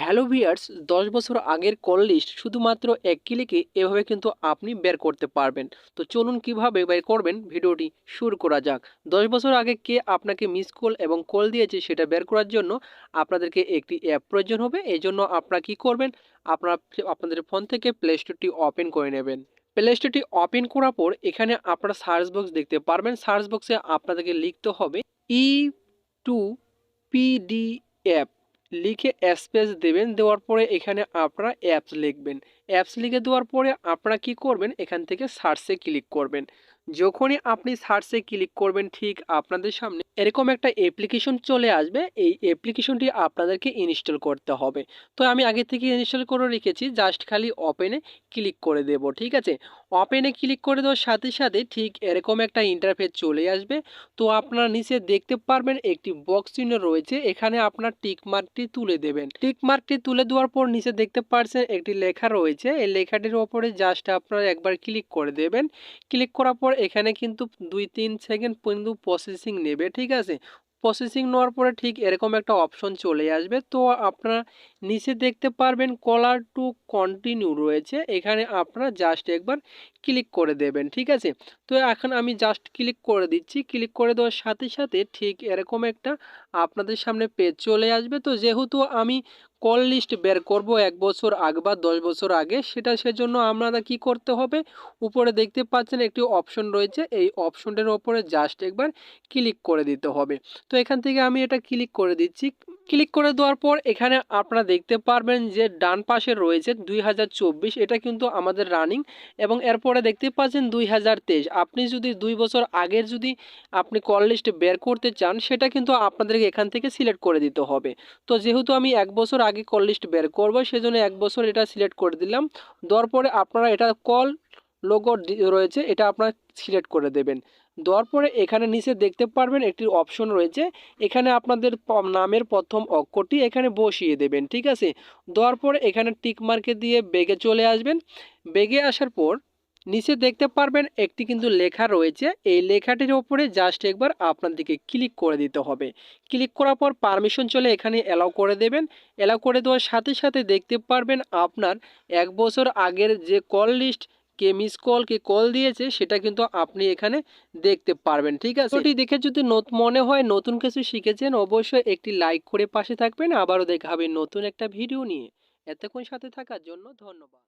Hello viewers দশ বছর আগের কল লিস্ট শুধুমাত্র এক ক্লিকে এভাবে কিন্তু আপনি বের করতে পারবেন। তো চলুন কীভাবে বের করবেন ভিডিওটি শুরু করা যাক। দশ বছর আগে কে আপনাকে মিস কল এবং কল দিয়েছে সেটা বের করার জন্য আপনাদেরকে একটি অ্যাপ প্রয়োজন হবে। এই জন্য আপনারা কী করবেন? আপনারা আপনাদের ফোন থেকে প্লে স্টোরটি ওপেন করে নেবেন। প্লে স্টোরটি ওপেন করার পর এখানে আপনারা সার্চ বক্স দেখতে পারবেন। সার্চ বক্সে আপনাদেরকে লিখতে হবে ই টু পিডিএফ লিখে স্পেস দেবেন, দেওয়ার পরে এখানে আপনারা অ্যাপস লিখবেন। অ্যাপস লিখে দেওয়ার পরে আপনারা কি করবেন? এখান থেকে সার্চে ক্লিক করবেন। যখনই আপনি সার্চে ক্লিক করবেন, ঠিক আপনাদের সামনে এরকম একটা অ্যাপ্লিকেশন চলে আসবে। এই অ্যাপ্লিকেশনটি আপনাদেরকে ইনস্টল করতে হবে। তো আমি আগে থেকে ইনস্টল করে রেখেছি জাস্ট খালি ওপেনে ক্লিক করে দেব, ঠিক আছে? ওপেনে ক্লিক করে দেওয়ার সাথে সাথে ঠিক এরকম একটা ইন্টারফেস চলে আসবে। তো আপনারা নিচে দেখতে পারবেন একটি বক্স চিহ্ন রয়েছে, এখানে আপনার টিক মার্কটি তুলে দেবেন। টিক মার্কটি তুলে দেওয়ার পর নিচে দেখতে পারছেন একটি লেখা রয়েছে, এই লেখাটির ওপরে জাস্ট আপনারা একবার ক্লিক করে দেবেন। ক্লিক করার পর এখানে কিন্তু দুই তিন সেকেন্ড পর্যন্ত প্রসেসিং নেবে, ঠিক আছে? প্রসেসিং নেওয়ার পরে ঠিক এরকম একটা অপশন চলে আসবে। তো আপনারা নিচে দেখতে পারবেন কলার টু কন্টিনিউ রয়েছে। এখানে আপনারা জাস্ট একবার ক্লিক করে দেবেন, ঠিক আছে? তো এখন আমি জাস্ট ক্লিক করে দিচ্ছি। ক্লিক করে দেওয়ার সাথে সাথে ঠিক এরকম একটা আপনাদের সামনে পেজ চলে আসবে। তো যেহেতু আমি কল লিস্ট বের করব এক বছর আগ বা দশ বছর আগে, সেটা সেজন্য আপনারা কি করতে হবে? উপরে দেখতে পাচ্ছেন একটি অপশন রয়েছে, এই অপশনটার ওপরে জাস্ট একবার ক্লিক করে দিতে হবে। তো এখান থেকে আমি এটা ক্লিক করে দিচ্ছি। ক্লিক করে দেওয়ার পর এখানে আপনারা দেখতে পারবেন যে ডান পাশে রয়েছে দুই হাজার চব্বিশ, এটা কিন্তু আমাদের রানিং এবং এরপরে দেখতে পাচ্ছেন দুই হাজার তেইশ। আপনি যদি দুই বছর আগের যদি আপনি কল লিস্ট বের করতে চান, সেটা কিন্তু আপনাদেরকে এখান থেকে সিলেক্ট করে দিতে হবে। তো যেহেতু আমি এক বছর আগে কল লিস্ট বের করব, সেজন্য এক বছর এটা সিলেক্ট করে দিলাম। দেওয়ার পরে আপনারা এটা কল লোগো রয়েছে, এটা আপনারা সিলেক্ট করে দেবেন। দেওয়ার পরে এখানে নিচে দেখতে পারবেন একটি অপশন রয়েছে। এখানে আপনাদের নামের প্রথম অক্ষরটি এখানে বসিয়ে দেবেন, ঠিক আছে? দেওয়ার পরে এখানে টিক মার্কে দিয়ে বেগে চলে আসবেন। বেগে আসার পর নিচে দেখতে পারবেন একটি কিন্তু লেখা রয়েছে। এই লেখাটির ওপরে জাস্ট একবার আপনাদেরকে ক্লিক করে দিতে হবে। ক্লিক করার পর পারমিশন চলে এখানে অ্যালাউ করে দেবেন। অ্যালাউ করে দেওয়ার সাথে সাথে দেখতে পারবেন আপনার এক বছর আগের যে কল লিস্ট কে মিস কল কে কল দিয়েছে, সেটা কিন্তু আপনি এখানে দেখতে পারবেন, ঠিক আছে? ওটি দেখে যদি মনে হয়, নতুন কিছু শিখেছেন, অবশ্যই একটি লাইক করে পাশে থাকবেন। আবারও দেখা হবে নতুন একটা ভিডিও নিয়ে। এতক্ষণ সাথে থাকার জন্য ধন্যবাদ।